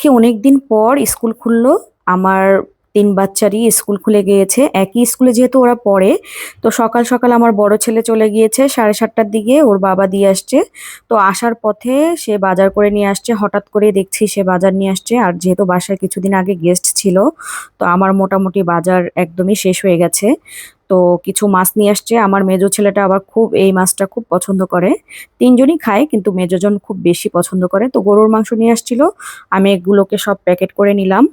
আজকে অনেক দিন পর স্কুল খুললো। আমার তিন বাচ্চারই স্কুল খুলে গিয়েছে। একই স্কুলে যেহেতু ওরা পড়ে, তো সকাল সকাল আমার বড় ছেলে চলে গিয়েছে সাড়ে সাতটার দিকে, ওর বাবা দিয়ে আসছে। তো আসার পথে সে বাজার করে নিয়ে আসছে, হঠাৎ করে দেখছি সে বাজার নিয়ে আসছে। আর যেহেতু বাসায় কিছুদিন আগে গেস্ট ছিল, তো আমার মোটামুটি বাজার একদমই শেষ হয়ে গেছে। তো কিছু মাছ নিয়ে আসছে। আমার মেজো ছেলেটা আবার খুব এই মাছটা খুব পছন্দ করে। তিনজনই খায়, কিন্তু মেজোজন খুব বেশি পছন্দ করে। তো গরুর মাংস নিয়ে আসছিল। আমি এগুলোকে সব প্যাকেট করে নিলাম।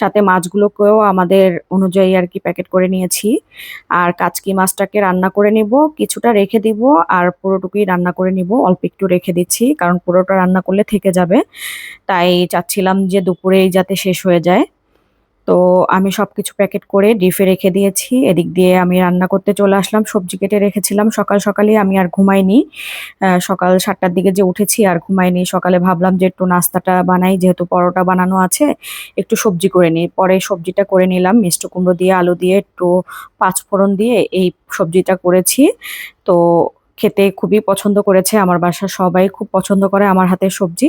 সাথে মাছগুলোকেও আমাদের অনুযায়ী আর কি প্যাকেট করে নিয়েছি। আর কাচকি মাছটাকে রান্না করে নিব, কিছুটা রেখে দিব, আর পুরোটুকুই রান্না করে নিব। অল্প একটু রেখে দিচ্ছি, কারণ পুরোটা রান্না করলে থেকে যাবে। তাই চাচ্ছিলাম যে দুপুরেই যাতে শেষ হয়ে যায়। তো আমি সব কিছু প্যাকেট করে ডিফে রেখে দিয়েছি। এদিক দিয়ে আমি রান্না করতে চলে আসলাম, সবজি কেটে রেখেছিলাম। সকাল সকালে আমি আর ঘুমাইনি। সকাল সাতটার দিকে যে উঠেছি আর ঘুমাইনি, সকালে ভাবলাম যে একটু নাস্তাটা বানাই, যেহেতু পরোটা বানানো আছে, একটু সবজি করে নিই। পরে সবজিটা করে নিলাম, মিষ্টি কুমড়ো দিয়ে, আলু দিয়ে, একটু পাঁচফোড়ন দিয়ে এই সবজিটা করেছি। তো খেতে খুবই পছন্দ করেছে, আমার বাসার সবাই খুব পছন্দ করে আমার হাতের সবজি।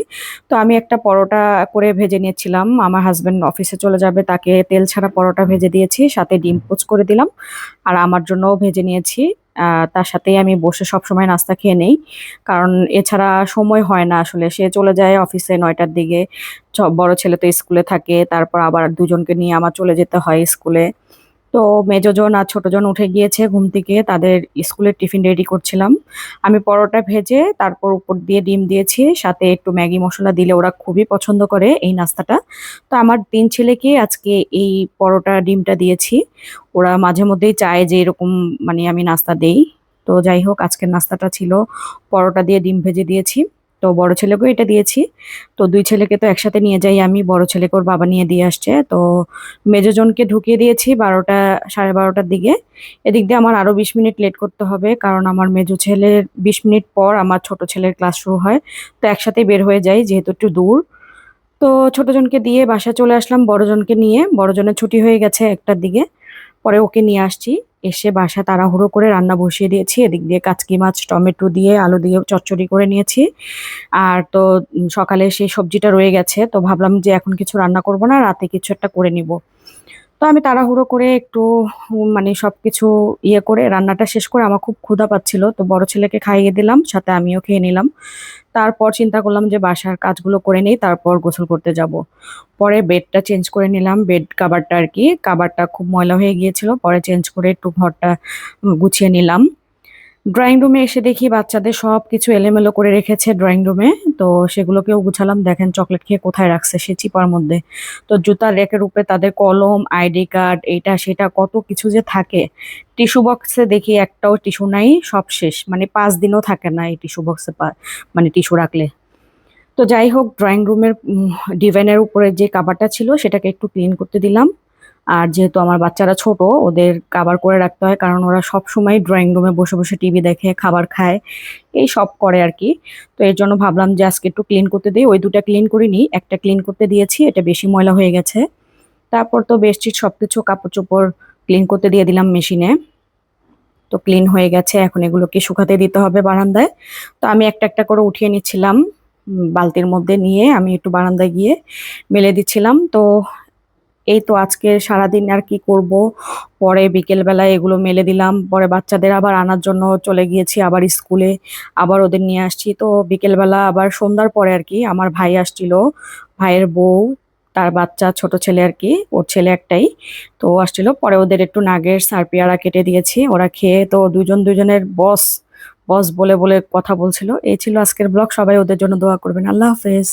তো আমি একটা পরোটা করে ভেজে নিয়েছিলাম, আমার হাজব্যান্ড অফিসে চলে যাবে, তাকে তেল ছাড়া পরোটা ভেজে দিয়েছি, সাথে ডিম পোচ করে দিলাম, আর আমার জন্যও ভেজে নিয়েছি। তার সাথেই আমি বসে সব সময় নাস্তা খেয়ে নেই, কারণ এছাড়া সময় হয় না আসলে, সে চলে যায় অফিসে নয়টার দিকে বড় ছেলে তো স্কুলে থাকে, তারপর আবার দুজনকে নিয়ে আমার চলে যেতে হয় স্কুলে। তো মেজোজন আর ছোটজন উঠে গিয়েছে ঘুম থেকে, তাদের স্কুলের টিফিন রেডি করছিলাম। আমি পরোটা ভেজে তারপর উপর দিয়ে ডিম দিয়েছি, সাথে একটু ম্যাগি মশলা দিলে ওরা খুবই পছন্দ করে এই নাস্তাটা। তো আমার তিন ছেলেকে আজকে এই পরোটা, ডিমটা দিয়েছি। ওরা মাঝে মধ্যেই চায় যে এরকম মানে আমি নাস্তা দেই। তো যাই হোক, আজকের নাস্তাটা ছিল। পরোটা দিয়ে ডিম ভেজে দিয়েছি। তো বড় ছেলেকেও এটা দিয়েছি। তো দুই ছেলেকে তো একসাথে নিয়ে যাই আমি, বড় ছেলেকে ওর বাবা নিয়ে দিয়ে আসছে। তো মেজোজনকে ঢুকিয়ে দিয়েছি বারোটা, সাড়ে বারোটার দিকে। এদিক দিয়ে আমার আরও বিশ মিনিট লেট করতে হবে কারণ আমার মেজো ছেলের বিশ মিনিট পর আমার ছোট ছেলের ক্লাস শুরু হয়। তো একসাথে বের হয়ে যাই যেহেতু একটু দূর। তো ছোটজনকে দিয়ে বাসায় চলে আসলাম বড়জনকে নিয়ে। বড়জনের ছুটি হয়ে গেছে একটার দিকে। পরে ওকে নিয়ে আসছি। এসে বাসা তাড়াহুড়ো করে রান্না বসিয়ে দিয়েছি। এদিক দিয়ে কাচকি মাছ, টমেটো দিয়ে আলু দিয়ে চচ্চড়ি করে নিয়েছি। আর তো সকালে সেই সবজিটা রয়ে গেছে। তো ভাবলাম যে এখন কিছু রান্না করব না, রাতে কিছু একটা করে নিব। তো আমি তাড়াহুড়ো করে একটু মানে সব কিছু ইয়ে করে, রান্নাটা শেষ করে আমার খুব ক্ষুধা পাচ্ছিল। তো বড় ছেলেকে খাইয়ে দিলাম, সাথে আমিও খেয়ে নিলাম। তারপর চিন্তা করলাম যে বাসার কাজগুলো করে নেই, তারপর গোসল করতে যাব। পরে বেডটা চেঞ্জ করে নিলাম, বেড কাবারটা আর কি। কাবারটা খুব ময়লা হয়ে গিয়েছিল, পরে চেঞ্জ করে একটু ঘরটা গুছিয়ে নিলাম। ড্রয়িং রুমে এসে দেখি বাচ্চাদের সব কিছু এলোমেলো করে রেখেছে ড্রয়িং রুমে তো সেগুলোকেও গুছালাম। দেখেন চকলেট খেয়ে কোথায় রাখছে সে চিপার মধ্যে। তো জুতার রেকের উপরে তাদের কলম আইডি কার্ড এইটা, সেটা, কত কিছু যে থাকে। টিস্যু বক্সে দেখি একটাও টিস্যু নাই, সব শেষ। মানে পাঁচ দিনও থাকে না এই টিস্যু বক্সে মানে টিস্যু রাখলে। তো যাই হোক ড্রয়িং রুমের ডিভাইনের উপরে যে কাভারটা ছিল, সেটাকে একটু ক্লিন করতে দিলাম। আর যেহেতু আমার বাচ্চারা ছোট, ওদের কাবার করে রাখতে হয় কারণ ওরা সব সময় ড্রয়িং রুমে বসে বসে টিভি দেখে, খাবার খায়, এই সব করে আর কি। তো এর জন্য ভাবলাম যে আজকে একটু ক্লিন করতে দিই। ওই দুটা ক্লিন করিনি একটা ক্লিন করতে দিয়েছি, এটা বেশি ময়লা হয়ে গেছে। তারপর তো বেডশিট সবকিছু কাপড় চোপড় ক্লিন করতে দিয়ে দিলাম মেশিনে তো ক্লিন হয়ে গেছে, এখন এগুলোকে শুকাতে দিতে হবে বারান্দায়। তো আমি একটা একটা করে উঠিয়ে নিচ্ছিলাম বালতির মধ্যে নিয়ে আমি একটু বারান্দায় গিয়ে মেলে দিচ্ছিলাম। তো এই তো আজকে সারাদিন আর কি করব। পরে বিকেল বেলায় এগুলো মেলে দিলাম। পরে বাচ্চাদের আবার আনার জন্য চলে গিয়েছি আবার স্কুলে। আবার ওদের নিয়ে আসছি। তো বিকেল বেলা আবার সন্ধ্যার পরে আর কি আমার ভাই আসছিল। ভাইয়ের বউ, তার বাচ্চা, ছোট ছেলে আর কি, ওর ছেলে একটাই। তো আসছিল। পরে ওদের একটু নাগের, সারপিয়ারা কেটে দিয়েছি। ওরা খেয়ে তো দুজন দুজনের বস বস বলে বলে কথা বলছিল। এই ছিল আজকের ব্লগ। সবাই ওদের জন্য দোয়া করবেন। আল্লাহ হাফেজ।